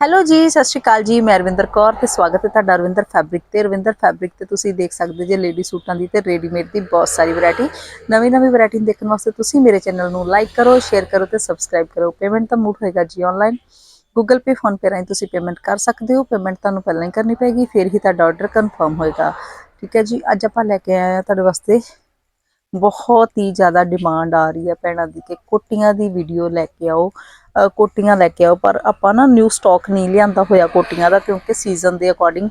Hello ਜੀ, ਸਤਿ ਸ਼੍ਰੀ ਅਕਾਲ ਜੀ, ਮੈਂ ਰਵਿੰਦਰ ਕੌਰ ਤੇ ਸਵਾਗਤ ਹੈ ਤੁਹਾਡਾ ਰਵਿੰਦਰ ਫੈਬਰਿਕ ਤੇ। ਰਵਿੰਦਰ ਫੈਬਰਿਕ ਤੇ ਤੁਸੀਂ ਦੇਖ ਸਕਦੇ ਜੇ ਲੇਡੀ ਸੂਟਾਂ ਦੀ ਤੇ ਰੈਡੀਮੇਡ ਦੀ ਬਹੁਤ ਸਾਰੀ ਵੈਰਾਈਟੀ ਨਵੀਂ ਨਵੀਂ ਵੈਰਾਈਟੀ ਦੇਖਣ ਵਾਸਤੇ ਤੁਸੀਂ ਮੇਰੇ ਚੈਨਲ ਨੂੰ ਲਾਈਕ ਕਰੋ ਸ਼ੇਅਰ ਕਰੋ ਤੇ ਸਬਸਕ੍ਰਾਈਬ ਕਰੋ। ਪੇਮੈਂਟ ਤਾਂ ਮੂਡ ਹੋਏਗਾ ਜੀ online Google Pay PhonePe ਰਾਹੀਂ ਤੁਸੀਂ ਪੇਮੈਂਟ ਕਰ ਸਕਦੇ ਹੋ। ਪੇਮੈਂਟ ਤੁਹਾਨੂੰ ਪਹਿਲਾਂ ਹੀ ਕਰਨੀ ਪਏਗੀ, ਫਿਰ ਹੀ ਤੁਹਾਡਾ ਆਰਡਰ ਕਨਫਰਮ ਹੋਏਗਾ। ਠੀਕ ਹੈ ਜੀ, ਅੱਜ ਆਪਾਂ ਲੈ ਕੇ ਆਏ ਹਾਂ ਤੁਹਾਡੇ ਵਾਸਤੇ ਬਹੁਤ ਹੀ ਜ਼ਿਆਦਾ ਡਿਮਾਂਡ ਆ ਰਹੀ ਹੈ ਭੈਣਾਂ ਦੀ ਕਿ ਕੋਟੀਆਂ ਦੀ ਵੀਡੀਓ ਲੈ ਕੇ ਆਓ ਕੋਟੀਆਂ ਲੈ ਕੇ ਆਓ, ਪਰ ਆਪਾਂ ਨਾ ਨਿਊ ਸਟਾਕ ਨਹੀਂ ਲਿਆਂਦਾ ਹੋਇਆ ਕੋਟੀਆਂ ਦਾ ਕਿਉਂਕਿ ਸੀਜ਼ਨ ਦੇ ਅਕੋਰਡਿੰਗ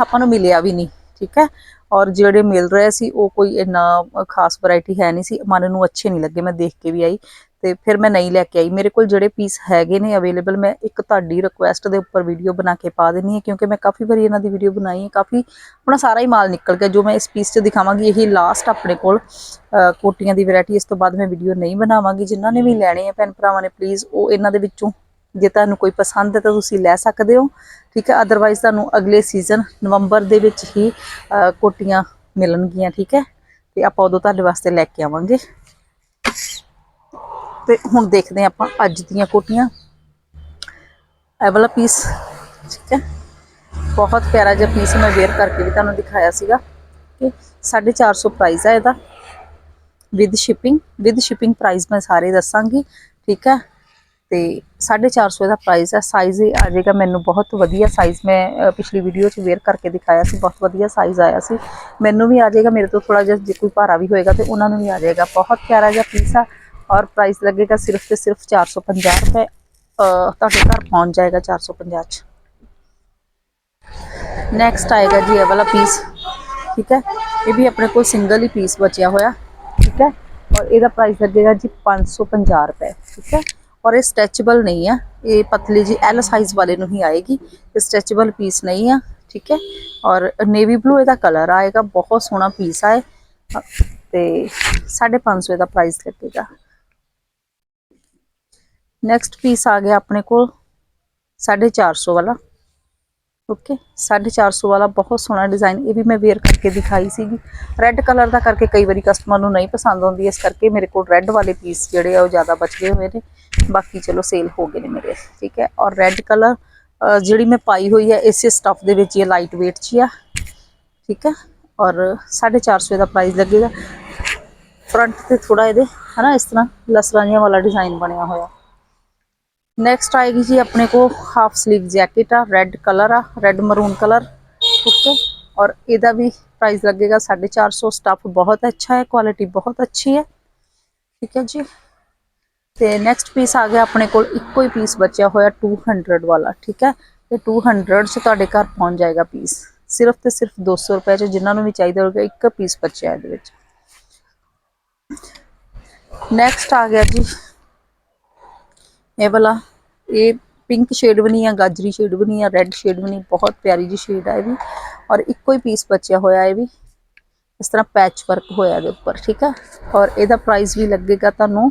ਆਪਾਂ ਨੂੰ ਮਿਲਿਆ ਵੀ ਨਹੀਂ, ਠੀਕ ਹੈ? ਔਰ ਜਿਹੜੇ ਮਿਲ ਰਹੇ ਸੀ ਉਹ ਕੋਈ ਇੰਨਾ ਖਾਸ ਵੈਰਾਈਟੀ ਹੈ ਨਹੀਂ ਸੀ, ਮਨ ਨੂੰ ਅੱਛੇ ਨਹੀਂ ਲੱਗੇ, ਮੈਂ ਦੇਖ ਕੇ ਵੀ ਆਈ। ਤੇ ਫਿਰ ਮੈਂ ਨਹੀਂ ਲੈ ਕੇ ਆਈ। ਮੇਰੇ ਕੋਲ ਜਿਹੜੇ ਪੀਸ ਹੈਗੇ ਨੇ ਅਵੇਲੇਬਲ ਮੈਂ ਇੱਕ ਤੁਹਾਡੀ ਰਿਕੁਐਸਟ ਦੇ ਉੱਪਰ ਵੀਡੀਓ ਬਣਾ ਕੇ ਪਾ ਦੇਣੀ ਹੈ, ਕਿਉਂਕਿ ਮੈਂ ਕਾਫੀ ਵਾਰੀ ਇਹਨਾਂ ਦੀ ਵੀਡੀਓ ਬਣਾਈ ਹੈ, ਕਾਫੀ ਆਪਣਾ ਸਾਰਾ ਹੀ ਮਾਲ ਨਿਕਲ ਗਿਆ। ਜੋ ਮੈਂ ਇਸ ਪੀਸ 'ਚ ਦਿਖਾਵਾਂਗੀ, ਇਹੀ ਲਾਸਟ ਆਪਣੇ ਕੋਲ ਕੋਟੀਆਂ ਦੀ ਵੈਰਾਈਟੀ ਇਸ ਤੋਂ ਬਾਅਦ ਮੈਂ ਵੀਡੀਓ ਨਹੀਂ ਬਣਾਵਾਂਗੀ। ਜਿਨ੍ਹਾਂ ਨੇ ਵੀ ਲੈਣੇ ਆ ਭੈਣ ਭਰਾਵਾਂ ਨੇ ਪਲੀਜ਼ ਉਹ ਇਹਨਾਂ ਦੇ ਵਿੱਚੋਂ, ਜੇ ਤੁਹਾਨੂੰ ਕੋਈ ਪਸੰਦ ਹੈ ਤਾਂ ਤੁਸੀਂ ਲੈ ਸਕਦੇ ਹੋ। ਠੀਕ ਹੈ ਅਦਰਵਾਈਜ਼ ਤੁਹਾਨੂੰ ਅਗਲੇ ਸੀਜ਼ਨ ਨਵੰਬਰ ਦੇ ਵਿੱਚ ਹੀ ਕੋਟੀਆਂ ਮਿਲਣਗੀਆਂ, ਠੀਕ ਹੈ? ਤੇ ਆਪਾਂ ਉਦੋਂ ਤੁਹਾਡੇ ਵਾਸਤੇ ਲੈ ਕੇ ਆਵਾਂਗੇ। ਤੇ ਹੁਣ ਦੇਖਦੇ ਹਾਂ ਆਪਾਂ ਅੱਜ ਦੀਆਂ ਕੋਟੀਆਂ। ਇਹ ਵਾਲਾ ਪੀਸ ਠੀਕ ਹੈ। ਬਹੁਤ ਪਿਆਰਾ ਜਿਹਾ ਪੀਸ ਮੈਂ ਵੇਅਰ ਕਰਕੇ ਵੀ ਤੁਹਾਨੂੰ ਦਿਖਾਇਆ ਸੀਗਾ। ਕਿ 450 ਪ੍ਰਾਈਸ ਹੈ ਇਹਦਾ। With shipping with shipping price ਮੈਂ ਸਾਰੇ ਦੱਸਾਂਗੀ, ਠੀਕ ਹੈ। ਤੇ 450 ਇਹਦਾ ਪ੍ਰਾਈਸ ਹੈ ਸਾਈਜ਼ ਆ ਜਾਏਗਾ ਮੈਨੂੰ ਬਹੁਤ ਵਧੀਆ ਸਾਈਜ਼ ਮੈਂ ਪਿਛਲੀ ਵੀਡੀਓ 'ਚ ਵੇਅਰ ਕਰਕੇ ਦਿਖਾਇਆ ਸੀ। ਬਹੁਤ ਵਧੀਆ ਸਾਈਜ਼ ਆਇਆ ਸੀ। ਮੈਨੂੰ ਵੀ ਆ ਜਾਏਗਾ। ਮੇਰੇ ਤੋਂ ਥੋੜਾ ਜਿਹਾ ਜੇ ਕੋਈ ਭਾਰਾ ਵੀ ਹੋਏਗਾ ਤੇ ਉਹਨਾਂ ਨੂੰ ਵੀ ਆ ਜਾਏਗਾ। ਬਹੁਤ ਪਿਆਰਾ ਜਿਹਾ ਪੀਸ ਆ। ਔਰ ਪ੍ਰਾਈਸ ਲੱਗੇਗਾ ਸਿਰਫ ਤੇ ਸਿਰਫ 450 ਰੁਪਏ। ਤੁਹਾਡੇ ਘਰ ਪਹੁੰਚ ਜਾਏਗਾ 450 ਚ। ਨੈਕਸਟ ਆਏਗਾ ਜੀ ਇਹ ਵਾਲਾ ਪੀਸ ਠੀਕ ਹੈ? ਇਹ ਵੀ ਆਪਣੇ ਕੋਲ ਸਿੰਗਲ ਹੀ ਪੀਸ ਬਚਿਆ ਹੋਇਆ, ਠੀਕ ਹੈ? ਔਰ ਇਹਦਾ ਪ੍ਰਾਈਸ ਲੱਗੇਗਾ ਜੀ 550 ਰੁਪਏ, ਠੀਕ ਹੈ? ਔਰ ਇਹ ਸਟ੍ਰੈਚੇਬਲ ਨਹੀਂ ਆ, ਇਹ ਪਤਲੀ ਜੀ ਐਲ ਸਾਈਜ਼ ਵਾਲੇ ਨੂੰ ਹੀ ਆਏਗੀ, ਇਹ ਸਟ੍ਰੈਚੇਬਲ ਪੀਸ ਨਹੀਂ ਆ, ਠੀਕ ਹੈ? ਔਰ ਨੇਵੀ ਬਲੂ ਇਹਦਾ ਕਲਰ ਆਏਗਾ, ਬਹੁਤ ਸੋਹਣਾ ਪੀਸ ਆ ਇਹ। ਤੇ 550 ਇਹਦਾ ਪ੍ਰਾਈਸ ਲੱਗੇਗਾ। ਨੈਕਸਟ ਪੀਸ ਆ ਗਿਆ ਆਪਣੇ ਕੋਲ 450 ਵਾਲਾ ਓਕੇ 450 ਵਾਲਾ ਬਹੁਤ ਸੋਹਣਾ ਡਿਜ਼ਾਈਨ ਇਹ ਵੀ ਮੈਂ ਵੇਅਰ ਕਰਕੇ ਦਿਖਾਈ ਸੀਗੀ ਰੈੱਡ ਕਲਰ ਦਾ ਕਰਕੇ ਕਈ ਵਾਰੀ ਕਸਟਮਰ ਨੂੰ ਨਹੀਂ ਪਸੰਦ ਆਉਂਦੀ ਇਸ ਕਰਕੇ ਮੇਰੇ ਕੋਲ ਰੈੱਡ ਵਾਲੇ ਪੀਸ ਜਿਹੜੇ ਆ ਉਹ ਜ਼ਿਆਦਾ ਬਚ ਗਏ ਹੋਏ ਨੇ ਬਾਕੀ ਚਲੋ ਸੇਲ ਹੋ ਗਏ ਨੇ ਮੇਰੇ ਠੀਕ ਹੈ ਔਰ ਰੈੱਡ ਕਲਰ ਜਿਹੜੀ ਮੈਂ ਪਾਈ ਹੋਈ ਹੈ ਇਸੇ ਸਟਫ ਦੇ ਵਿੱਚ ਹੀ ਲਾਈਟ weight 'ਚ ਹੀ ਆ ਠੀਕ ਹੈ ਔਰ 450 ਦਾ ਪ੍ਰਾਈਸ ਲੱਗੇਗਾ ਫਰੰਟ ਤੇ ਥੋੜਾ ਇਹਦੇ ਹਨਾ ਇਸ ਤਰ੍ਹਾਂ ਲਸਰਾਨੀਆਂ ਵਾਲਾ ਡਿਜ਼ਾਈਨ ਬਣਿਆ ਹੋਇਆ ਨੈਕਸਟ ਆਏਗੀ ਜੀ ਆਪਣੇ ਕੋ ਹਾਫ ਸਲੀਵ ਜੈਕਟ ਆ ਰੈੱਡ ਕਲਰ ਆ ਰੈੱਡ ਮਰੂਨ ਕਲਰ ਓਕੇ ਔਰ ਇਹਦਾ ਵੀ ਪ੍ਰਾਈਸ ਲੱਗੇਗਾ 450 ਸਟਫ ਬਹੁਤ ਅੱਛਾ ਹੈ ਕੁਆਲਿਟੀ ਬਹੁਤ ਅੱਛੀ ਹੈ, ਠੀਕ ਹੈ ਜੀ? ਤੇ ਨੈਕਸਟ ਪੀਸ ਆ ਗਿਆ ਆਪਣੇ ਕੋਲ, ਇੱਕੋ ਹੀ ਪੀਸ ਬਚਿਆ ਹੋਇਆ 200 ਵਾਲਾ, ਠੀਕ ਹੈ? ਤੇ 200 ਚ ਤੁਹਾਡੇ ਘਰ ਪਹੁੰਚ ਜਾਏਗਾ ਪੀਸ ਸਿਰਫ ਤੇ ਸਿਰਫ 200 ਰੁਪਏ ਚ ਜਿਨ੍ਹਾਂ ਨੂੰ ਵੀ ਚਾਹੀਦਾ ਹੋਵੇਗਾ ਇੱਕ ਪੀਸ ਬਚਿਆ ਇਹਦੇ ਵਿੱਚ। ਨੈਕਸਟ ਆ ਗਿਆ ਜੀ ਇਹ ਵਾਲਾ, ਇਹ ਪਿੰਕ ਸ਼ੇਡ ਬਣੀ ਆ, ਗਾਜਰੀ ਸ਼ੇਡ ਬਣੀ ਆ ਰੈੱਡ ਸ਼ੇਡ ਬਣੀ ਬਹੁਤ ਪਿਆਰੀ ਜੀ ਸ਼ੇਡ ਆ ਇਹ ਵੀ। ਔਰ ਇੱਕੋ ਹੀ ਪੀਸ ਬਚਿਆ ਹੋਇਆ ਇਹ ਵੀ। ਇਸ ਤਰ੍ਹਾਂ ਪੈਚ ਵਰਕ ਹੋਇਆ ਇਹਦੇ ਉੱਪਰ, ਠੀਕ ਹੈ ਔਰ ਇਹਦਾ ਪ੍ਰਾਈਸ ਵੀ ਲੱਗੇਗਾ ਤੁਹਾਨੂੰ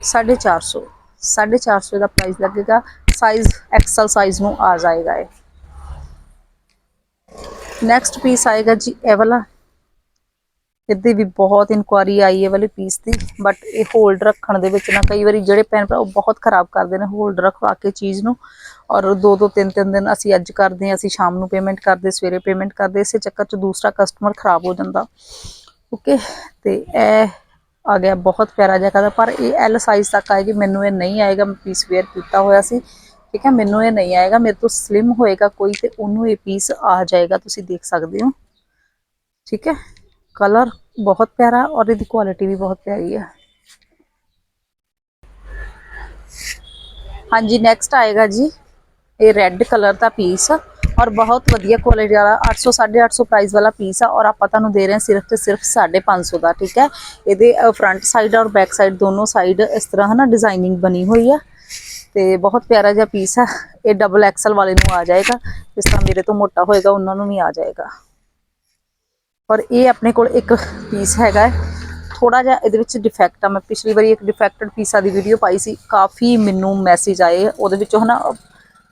450 450 ਦਾ ਪ੍ਰਾਈਸ ਲੱਗੇਗਾ। ਸਾਈਜ਼ ਐਕਸਲ ਸਾਈਜ਼ ਨੂੰ ਆ ਜਾਏਗਾ ਇਹ। ਨੈਕਸਟ ਪੀਸ ਆਏਗਾ ਜੀ, ਇਹ ਵਾਲਾ। ਇਹਦੀ ਵੀ ਬਹੁਤ ਇਨਕੁਆਰੀ ਆਈ ਹੈ ਵਾਲੇ ਪੀਸ ਦੀ ਬਟ ਇਹ ਹੋਲਡ ਰੱਖਣ ਦੇ ਵਿੱਚ ਨਾ ਕਈ ਵਾਰੀ ਜਿਹੜੇ ਭੈਣ ਭਰਾ ਉਹ ਬਹੁਤ ਖਰਾਬ ਕਰਦੇ ਨੇ ਹੋਲਡ ਰਖਵਾ ਕੇ ਚੀਜ਼ ਨੂੰ ਔਰ ਦੋ ਦੋ ਤਿੰਨ ਤਿੰਨ ਦਿਨ ਅਸੀਂ ਅੱਜ ਕਰਦੇ ਹਾਂ, ਅਸੀਂ ਸ਼ਾਮ ਨੂੰ ਪੇਮੈਂਟ ਕਰਦੇ, ਸਵੇਰੇ ਪੇਮੈਂਟ ਕਰਦੇ, ਇਸੇ ਚੱਕਰ 'ਚ ਦੂਸਰਾ ਕਸਟਮਰ ਖਰਾਬ ਹੋ ਜਾਂਦਾ। ਓਕੇ ਤੇ ਇਹ ਆ ਗਿਆ ਬਹੁਤ ਪਿਆਰਾ ਜਿਹਾ ਕਲਰ ਪਰ ਇਹ ਐਲ ਸਾਈਜ਼ ਤੱਕ ਆਏਗੀ, ਮੈਨੂੰ ਇਹ ਨਹੀਂ ਆਏਗਾ, ਮੈਂ ਪੀਸ ਵੇਅਰ ਕੀਤਾ ਹੋਇਆ ਸੀ। ਠੀਕ ਹੈ? ਮੈਨੂੰ ਇਹ ਨਹੀਂ ਆਏਗਾ, ਮੇਰੇ ਤੋਂ ਸਲਿਮ ਹੋਏਗਾ ਕੋਈ ਤੇ ਉਹਨੂੰ ਇਹ ਪੀਸ ਆ ਜਾਏਗਾ, ਤੁਸੀਂ ਦੇਖ ਸਕਦੇ ਹੋ। ਠੀਕ ਹੈ? ਕਲਰ ਬਹੁਤ ਪਿਆਰਾ ਔਰ ਇਹਦੀ ਕੁਆਲਿਟੀ ਵੀ ਬਹੁਤ ਪਿਆਰੀ ਹੈ ਹਾਂਜੀ ਨੈਕਸਟ ਆਏਗਾ ਜੀ। ਇਹ ਰੈੱਡ ਕਲਰ ਦਾ ਪੀਸ ਆ ਔਰ ਬਹੁਤ ਵਧੀਆ ਕੁਆਲਿਟੀ ਵਾਲਾ 800 850 ਪ੍ਰਾਈਸ ਵਾਲਾ ਪੀਸ ਆ ਔਰ ਆਪਾਂ ਤੁਹਾਨੂੰ ਦੇ ਰਹੇ ਹਾਂ ਸਿਰਫ ਤੇ ਸਿਰਫ 550 ਦਾ, ਠੀਕ ਹੈ? ਇਹਦੇ ਫਰੰਟ ਸਾਈਡ ਔਰ ਬੈਕ ਸਾਈਡ ਦੋਨੋਂ ਸਾਈਡ ਇਸ ਤਰ੍ਹਾਂ ਹਨਾ ਡਿਜ਼ਾਈਨਿੰਗ ਬਣੀ ਹੋਈ ਆ। ਤੇ ਬਹੁਤ ਪਿਆਰਾ ਜਿਹਾ ਪੀਸ ਆ। ਇਹ ਡਬਲ ਐਕਸਲ ਵਾਲੇ ਨੂੰ ਆ ਜਾਏਗਾ। ਜਿਸ ਤਰ੍ਹਾਂ ਮੇਰੇ ਤੋਂ ਮੋਟਾ ਹੋਏਗਾ, ਉਹਨਾਂ ਨੂੰ ਵੀ ਆ ਜਾਏਗਾ। ਔਰ ਇਹ ਆਪਣੇ ਕੋਲ ਇੱਕ ਪੀਸ ਹੈਗਾ ਥੋੜਾ ਜਿਹਾ ਇਹਦੇ ਵਿੱਚ ਡਿਫੈਕਟ ਆ। ਮੈਂ ਪਿਛਲੀ ਵਾਰੀ ਇੱਕ ਡਿਫੈਕਟਡ ਪੀਸਾਂ ਦੀ ਵੀਡੀਓ ਪਾਈ ਸੀ। ਕਾਫੀ ਮੈਨੂੰ ਮੈਸੇਜ ਆਏ। ਉਹਦੇ ਵਿੱਚੋਂ ਹਨਾ,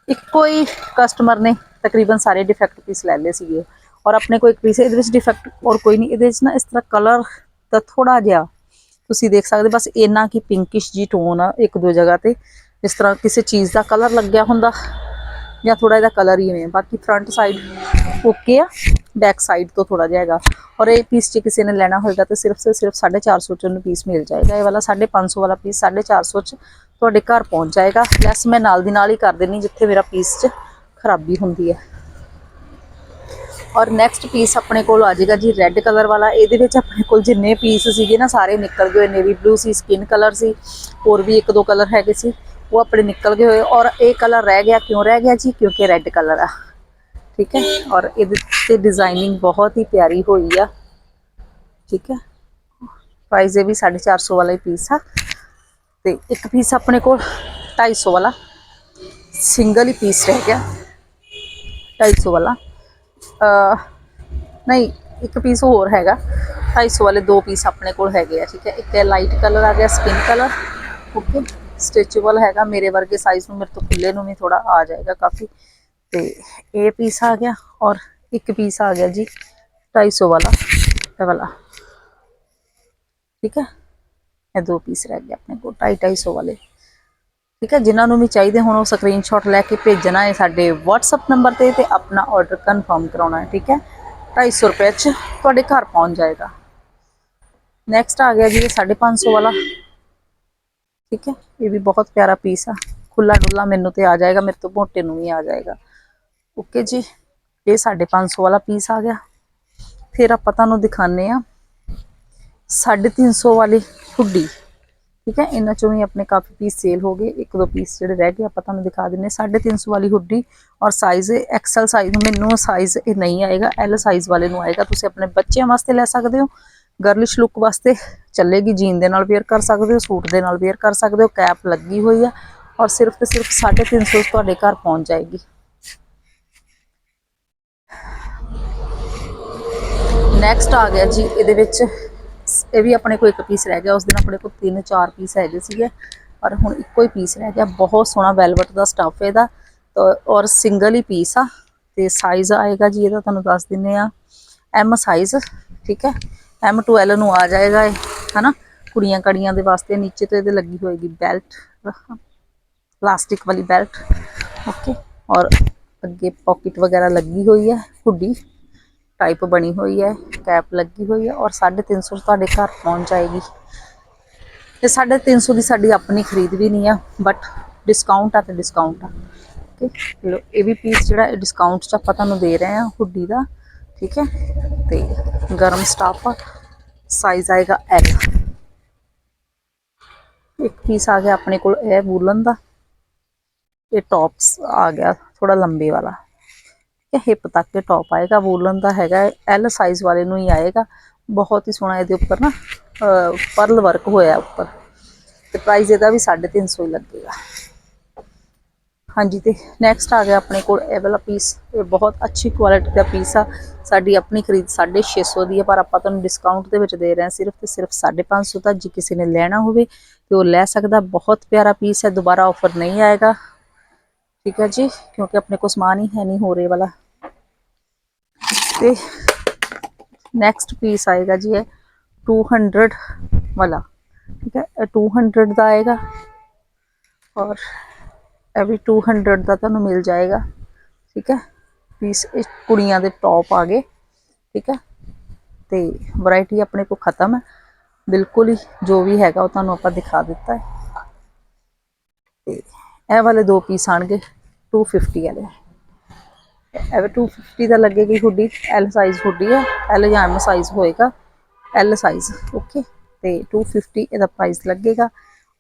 ਇੱਕੋ ਹੀ ਕਸਟਮਰ ਨੇ ਤਕਰੀਬਨ ਸਾਰੇ ਡਿਫੈਕਟ ਪੀਸ ਲੈ ਲਏ ਸੀਗੇ। ਔਰ ਆਪਣੇ ਕੋਲ ਇੱਕ ਪੀਸ ਇਹਦੇ ਵਿੱਚ ਡਿਫੈਕਟ ਔਰ ਕੋਈ ਨਹੀਂ। ਇਹਦੇ ਵਿੱਚ ਨਾ ਇਸ ਤਰ੍ਹਾਂ ਕਲਰ ਦਾ ਥੋੜਾ ਜਿਹਾ ਤੁਸੀਂ ਦੇਖ ਸਕਦੇ ਬਸ ਇੰਨਾ ਕਿ ਪਿੰਕਿਸ਼ ਜੀ ਟੋਨ ਆ ਇੱਕ ਦੋ ਜਗ੍ਹਾ ਤੇ। ਇਸ ਤਰ੍ਹਾਂ ਕਿਸੇ ਚੀਜ਼ ਦਾ ਕਲਰ ਲੱਗਿਆ ਹੁੰਦਾ ਜਾਂ ਥੋੜਾ ਇਹਦਾ ਕਲਰ ਹੀ ਇਵੇਂ ਬਾਕੀ ਫਰੰਟ ਸਾਈਡ ਓਕੇ ਆ। ਬੈਕ ਸਾਈਡ ਤੋਂ ਥੋੜਾ ਜਿਹਾ ਹੈਗਾ। ਔਰ ਇਹ ਪੀਸ ਜੇ ਕਿਸੇ ਨੇ ਲੈਣਾ ਹੋਏਗਾ ਤਾਂ ਸਿਰਫ ਤੇ ਸਿਰਫ 450 ਚ ਉਹਨੂੰ ਪੀਸ ਮਿਲ ਜਾਏਗਾ। ਇਹ ਵਾਲਾ 550 ਵਾਲਾ ਪੀਸ 450 ਚ ਤੁਹਾਡੇ ਘਰ ਪਹੁੰਚ ਜਾਏਗਾ। ਲੈਸ ਮੈਂ ਨਾਲ ਦੀ ਨਾਲ ਹੀ ਕਰ ਦੇਣੀ ਜਿੱਥੇ ਮੇਰਾ ਪੀਸ 'ਚ ਖਰਾਬੀ ਹੁੰਦੀ ਹੈ। ਔਰ ਨੈਕਸਟ ਪੀਸ ਆਪਣੇ ਕੋਲ ਆ ਜਾਏਗਾ ਜੀ ਰੈੱਡ ਕਲਰ ਵਾਲਾ। ਇਹਦੇ ਵਿੱਚ ਆਪਣੇ ਕੋਲ ਜਿੰਨੇ ਪੀਸ ਸੀਗੇ ਨਾ, ਸਾਰੇ ਨਿਕਲ ਗਏ ਨੇਵੀ ਬਲੂ ਸੀ ਸਕਿਨ ਕਲਰ ਸੀ, ਹੋਰ ਵੀ ਇੱਕ ਦੋ ਕਲਰ ਹੈਗੇ ਸੀ। ਉਹ ਆਪਣੇ ਨਿਕਲ ਗਏ ਹੋਏ। ਔਰ ਇਹ ਕਲਰ ਰਹਿ ਗਿਆ। ਕਿਉਂ ਰਹਿ ਗਿਆ ਜੀ? ਕਿਉਂਕਿ ਰੈੱਡ ਕਲਰ ਆ। ਠੀਕ ਹੈ? ਔਰ ਇਹਦੇ ਤੇ ਡਿਜ਼ਾਈਨਿੰਗ ਬਹੁਤ ਹੀ ਪਿਆਰੀ ਹੋਈ ਆ। ਠੀਕ ਹੈ? ਪ੍ਰਾਈਸ ਇਹ ਵੀ 450 ਵਾਲਾ ਹੀ ਪੀਸ ਆ। ਤੇ ਇੱਕ ਪੀਸ ਆਪਣੇ ਕੋਲ 250 ਵਾਲਾ। ਸਿੰਗਲ ਹੀ ਪੀਸ ਰਹਿ ਗਿਆ। 250 ਵਾਲਾ। ਨਹੀਂ, ਇੱਕ ਪੀਸ ਹੋਰ ਹੈਗਾ। 250 ਵਾਲੇ ਦੋ ਪੀਸ ਆਪਣੇ ਕੋਲ ਹੈਗੇ ਆ। ਠੀਕ ਹੈ? ਇੱਕ ਹੈ ਲਾਈਟ ਕਲਰ ਆ ਗਿਆ ਸਕਿਨ ਕਲਰ ਓਕੇ ਸਟ੍ਰੈਚੇਬਲ ਹੈਗਾ। ਮੇਰੇ ਵਰਗੇ ਸਾਈਜ਼ ਨੂੰ ਮੇਰੇ ਤੋਂ ਖੁੱਲੇ ਨੂੰ ਵੀ ਥੋੜਾ ਆ ਜਾਏਗਾ ਕਾਫੀ। ਤੇ ਇਹ ਪੀਸ ਆ ਗਿਆ ਔਰ ਇੱਕ ਪੀਸ ਆ ਗਿਆ ਜੀ 250 ਵਾਲਾ, ਇਹ ਵਾਲਾ। ਠੀਕ ਹੈ? ਇਹ ਦੋ ਪੀਸ ਰਹਿ ਗਏ ਆਪਣੇ ਕੋਲ 250 ਵਾਲੇ। ਠੀਕ ਹੈ? ਜਿਨ੍ਹਾਂ ਨੂੰ ਵੀ ਚਾਹੀਦੇ ਹੁਣ, ਉਹ ਸਕਰੀਨਸ਼ਾਟ ਲੈ ਕੇ ਭੇਜਣਾ ਹੈ ਸਾਡੇ WhatsApp ਨੰਬਰ ਤੇ ਤੇ ਆਪਣਾ ਆਰਡਰ ਕਨਫਰਮ ਕਰਾਉਣਾ ਹੈ, ਠੀਕ ਹੈ? 250 ਰੁਪਏ ਚ ਤੁਹਾਡੇ ਘਰ ਪਹੁੰਚ ਜਾਏਗਾ। ਨੈਕਸਟ ਆ ਗਿਆ ਜੀ ਇਹ 550 ਵਾਲਾ। ਠੀਕ ਹੈ? ਇਹ ਵੀ ਬਹੁਤ ਪਿਆਰਾ ਪੀਸ ਆ। ਖੁੱਲਾ ਡੁੱਲਾ ਮੈਨੂੰ ਤੇ ਆ ਜਾਏਗਾ, ਮੇਰੇ ਤੋਂ ਮੋਟੇ ਨੂੰ ਵੀ ਆ ਜਾਏਗਾ। ਓਕੇ ਜੀ, ਇਹ 550 ਵਾਲਾ ਪੀਸ ਆ ਗਿਆ। ਫਿਰ ਆਪਾਂ ਤੁਹਾਨੂੰ ਦਿਖਾਣੇ ਆ 350 ਵਾਲੀ ਹੁੱਡੀ। ਠੀਕ ਹੈ, ਇਹਨਾਂ ਚੋਂ ਵੀ ਆਪਣੇ ਕਾਫੀ ਪੀਸ ਸੇਲ ਹੋ ਗਏ। ਇੱਕ ਦੋ ਪੀਸ ਜਿਹੜੇ ਰਹਿ ਗਏ, ਆਪਾਂ ਤੁਹਾਨੂੰ ਦਿਖਾ ਦਿੰਨੇ 350 ਵਾਲੀ ਹੁੱਡੀ ਔਰ ਸਾਈਜ਼ ਐਕਸਲ ਸਾਈਜ਼ ਮੈਨੂੰ ਸਾਈਜ਼ ਇਹ ਨਹੀਂ ਆਏਗਾ ਐਲ ਸਾਈਜ਼ ਵਾਲੇ ਨੂੰ ਆਏਗਾ। ਤੁਸੀਂ ਆਪਣੇ ਬੱਚਿਆਂ ਵਾਸਤੇ ਲੈ ਸਕਦੇ ਹੋ ਗਰਲਿਸ਼ ਲੁੱਕ ਵਾਸਤੇ ਚੱਲੇਗੀ ਜੀਨ ਦੇ ਨਾਲ ਵੇਅਰ ਕਰ ਸਕਦੇ ਹੋ, ਸੂਟ ਦੇ ਨਾਲ ਵੇਅਰ ਕਰ ਸਕਦੇ ਹੋ ਕੈਪ ਲੱਗੀ ਹੋਈ ਆ ਔਰ ਸਿਰਫ ਤੇ ਸਿਰਫ 350 ਤੁਹਾਡੇ ਘਰ ਪਹੁੰਚ ਜਾਏਗੀ। ਨੈਕਸਟ ਆ ਗਿਆ ਜੀ, ਇਹਦੇ ਵਿੱਚ ਇਹ ਵੀ ਆਪਣੇ ਕੋਲ ਇੱਕ ਪੀਸ ਰਹਿ ਗਿਆ, ਉਸ ਦਿਨ ਆਪਣੇ ਕੋਲ ਤਿੰਨ ਚਾਰ ਪੀਸ ਹੈਗੇ ਸੀਗੇ, ਪਰ ਹੁਣ ਇੱਕੋ ਹੀ ਪੀਸ ਰਹਿ ਗਿਆ, ਬਹੁਤ ਸੋਹਣਾ ਵੈਲਵਟ ਦਾ ਸਟੱਫ ਇਹਦਾ ਔਰ ਸਿੰਗਲ ਹੀ ਪੀਸ ਆ, ਤੇ ਸਾਈਜ਼ ਆਏਗਾ ਜੀ ਇਹਦਾ, ਤੁਹਾਨੂੰ ਦੱਸ ਦਿੰਨੇ ਆ ਐਮ ਸਾਈਜ਼ ਠੀਕ ਹੈ ਐਮ ਟੂ ਐਲ ਨੂੰ ਆ ਜਾਏਗਾ ਇਹ, ਹਨਾ, ਕੁੜੀਆਂ ਕੜੀਆਂ ਦੇ ਵਾਸਤੇ, ਨੀਚੇ ਤੋਂ ਇਹਦੇ ਲੱਗੀ ਹੋਏਗੀ ਬੈਲਟ ਪਲਾਸਟਿਕ ਵਾਲੀ ਬੈਲਟ ਓਕੇ ਔਰ ਅੱਗੇ ਪਾਕਟ ਵਗੈਰਾ ਲੱਗੀ ਹੋਈ ਹੈ ਹੁੱਡੀ ਟਾਈਪ ਬਣੀ ਹੋਈ ਹੈ ਕੈਪ ਲੱਗੀ ਹੋਈ ਹੈ ਔਰ 350 ਤੁਹਾਡੇ ਘਰ ਪਹੁੰਚ ਜਾਏਗੀ। ਤੇ 350 ਦੀ ਸਾਡੀ ਆਪਣੀ ਖਰੀਦ ਵੀ ਨਹੀਂ ਆ ਬਟ ਡਿਸਕਾਊਂਟ ਆ ਤੇ ਡਿਸਕਾਊਂਟ ਆ। ਠੀਕ ਲੋ, ਇਹ ਵੀ ਪੀਸ ਜਿਹੜਾ ਇਹ ਡਿਸਕਾਊਂਟ 'ਚ ਆਪਾਂ ਤੁਹਾਨੂੰ ਦੇ ਰਹੇ ਆ ਹੁੱਡੀ ਦਾ। ਠੀਕ ਹੈ? ਤੇ ਗਰਮ ਸਟਾਫ ਆ ਸਾਈਜ਼ ਆਏਗਾ ਐਲ ਇੱਕ ਪੀਸ ਆ ਗਿਆ ਆਪਣੇ ਕੋਲ, ਇਹ ਵੂਲਨ ਦਾ। ਇਹ ਟੌਪਸ ਆ ਗਿਆ। ਥੋੜਾ ਲੰਬੇ ਵਾਲਾ। ਇਹ ਹਿਪ ਤੱਕ ਦੇ ਟੌਪ ਆਏਗਾ। ਵੂਲਨ ਦਾ ਹੈਗਾ ਐਲ ਸਾਈਜ਼ ਵਾਲੇ ਨੂੰ ਹੀ ਆਏਗਾ। ਬਹੁਤ ਹੀ ਸੋਹਣਾ ਇਹਦੇ ਉੱਪਰ ਨਾ ਪਰਲ ਵਰਕ ਹੋਇਆ ਉੱਪਰ। ਤੇ ਪ੍ਰਾਈਸ ਇਹਦਾ ਵੀ 350 ਹੀ ਲੱਗੇਗਾ। ਹਾਂਜੀ, ਤੇ ਨੈਕਸਟ ਆ ਗਿਆ ਆਪਣੇ ਕੋਲ ਇਹ ਵਾਲਾ ਪੀਸ ਇਹ ਬਹੁਤ ਅੱਛੀ ਕੁਆਲਿਟੀ ਦਾ ਪੀਸ ਆ। ਸਾਡੀ ਆਪਣੀ ਖਰੀਦ 650 ਦੀ ਹੈ ਪਰ ਆਪਾਂ ਤੁਹਾਨੂੰ ਡਿਸਕਾਊਂਟ ਦੇ ਵਿੱਚ ਦੇ ਰਹੇ ਹਾਂ। ਸਿਰਫ ਤੇ ਸਿਰਫ 550 ਦਾ ਜੇ ਕਿਸੇ ਨੇ ਲੈਣਾ ਹੋਵੇ ਤੇ ਉਹ ਲੈ ਸਕਦਾ। ਬਹੁਤ ਪਿਆਰਾ ਪੀਸ ਹੈ। ਦੁਬਾਰਾ ਆਫਰ ਨਹੀਂ ਆਏਗਾ। ਠੀਕ ਹੈ ਜੀ, ਕਿਉਂਕਿ ਆਪਣੇ ਕੋਲ ਸਮਾਨ ਹੀ ਹੈ ਨਹੀਂ ਹੋ ਰਹੇ ਵਾਲਾ। ਤੇ ਨੈਕਸਟ ਪੀਸ ਆਏਗਾ ਜੀ ਇਹ 200 ਵਾਲਾ, ਠੀਕ ਹੈ? ਇਹ 200 ਦਾ ਆਏਗਾ ਔਰ ਇਹ ਵੀ 200 ਦਾ ਤੁਹਾਨੂੰ ਮਿਲ ਜਾਏਗਾ, ਠੀਕ ਹੈ? ਪੀਸ ਇਹ ਕੁੜੀਆਂ ਦੇ ਟੌਪ ਆ ਗਏ, ਠੀਕ ਹੈ? ਤੇ ਵੈਰਾਈਟੀ ਆਪਣੇ ਕੋਲ ਖਤਮ ਹੈ। ਬਿਲਕੁਲ ਹੀ ਜੋ ਵੀ ਹੈਗਾ ਉਹ ਤੁਹਾਨੂੰ ਆਪਾਂ ਦਿਖਾ ਦਿੱਤਾ ਹੈ। ਤੇ ਇਹ ਵਾਲੇ ਦੋ ਪੀਸ ਆਣਗੇ। 250 ਵਾਲੇ ਇਹ ਵੀ 250 ਦਾ ਲੱਗੇਗੀ ਹੁੱਡੀ ਐਲ ਸਾਈਜ਼ ਹੁੱਡੀ ਹੈ ਐਲ ਜਾਂ ਐਮ ਸਾਈਜ਼ ਹੋਏਗਾ ਐਲ ਸਾਈਜ਼ ਓਕੇ ਤੇ 250 ਇਹਦਾ ਪ੍ਰਾਈਸ ਲੱਗੇਗਾ।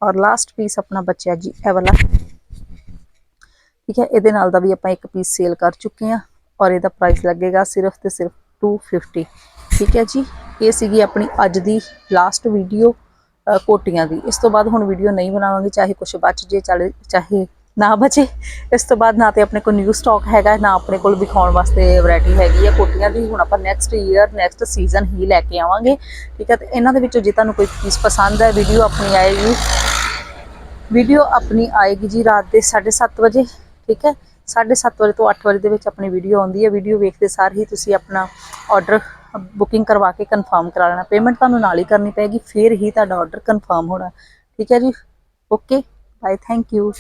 ਔਰ ਲਾਸਟ ਪੀਸ ਆਪਣਾ ਬਚਿਆ ਜੀ, ਇਹ ਵਾਲਾ। ਠੀਕ ਹੈ, ਇਹਦੇ ਨਾਲ ਦਾ ਵੀ ਆਪਾਂ ਇੱਕ ਪੀਸ ਸੇਲ ਕਰ ਚੁੱਕੇ ਹਾਂ। ਔਰ ਇਹਦਾ ਪ੍ਰਾਈਸ ਲੱਗੇਗਾ ਸਿਰਫ ਤੇ ਸਿਰਫ 250 ਠੀਕ ਹੈ ਜੀ, ਇਹ ਸੀਗੀ ਆਪਣੀ ਅੱਜ ਦੀ ਲਾਸਟ ਵੀਡੀਓ ਕੋਟੀਆਂ ਦੀ। ਇਸ ਤੋਂ ਬਾਅਦ ਹੁਣ ਵੀਡੀਓ ਨਹੀਂ ਬਣਾਵਾਂਗੇ, ਚਾਹੇ ਕੁਝ ਬਚ ਜੇ, ਚਾਹੇ ਚਾਹੇ ਨਾ ਬਚੇ। ਇਸ ਤੋਂ ਬਾਅਦ ਨਾ ਤੇ ਆਪਣੇ ਕੋਲ ਨਿਊ ਸਟਾਕ ਹੈਗਾ, ਨਾ ਆਪਣੇ ਕੋਲ ਵਿਖਾਉਣ ਵਾਸਤੇ ਵੈਰਾਈਟੀ ਹੈਗੀ ਹੈ ਕੋਟੀਆਂ ਦੀ ਹੁਣ ਆਪਾਂ ਨੈਕਸਟ ਈਅਰ ਨੈਕਸਟ ਸੀਜ਼ਨ ਹੀ ਲੈ ਕੇ ਆਵਾਂਗੇ। ਠੀਕ ਹੈ ਤੇ ਇਹਨਾਂ ਦੇ ਵਿੱਚੋਂ ਜੇ ਤੁਹਾਨੂੰ ਕੋਈ ਪੀਸ ਪਸੰਦ ਹੈ ਵੀਡੀਓ ਆਪਣੀ ਆਏਗੀ। ਵੀਡੀਓ ਆਪਣੀ ਆਏਗੀ ਜੀ ਰਾਤ ਦੇ 7:30 ਵਜੇ। ਠੀਕ ਹੈ 7:30 ਵਜੇ ਤੋਂ 8 ਵਜੇ ਦੇ ਵਿੱਚ ਆਪਣੀ ਵੀਡੀਓ ਆਉਂਦੀ ਹੈ ਵੀਡੀਓ ਵੇਖਦੇ ਸਾਰ ਹੀ ਤੁਸੀਂ ਆਪਣਾ ਆਰਡਰ ਬੁਕਿੰਗ ਕਰਵਾ ਕੇ ਕਨਫਰਮ ਕਰਾ ਲੈਣਾ। ਪੇਮੈਂਟ ਤੁਹਾਨੂੰ ਨਾਲ ਹੀ ਕਰਨੀ ਪਏਗੀ, ਫਿਰ ਹੀ ਤੁਹਾਡਾ ਆਰਡਰ ਕਨਫਰਮ ਹੋਣਾ। ਠੀਕ ਹੈ ਜੀ ਓਕੇ ਬਾਏ ਥੈਂਕ ਯੂ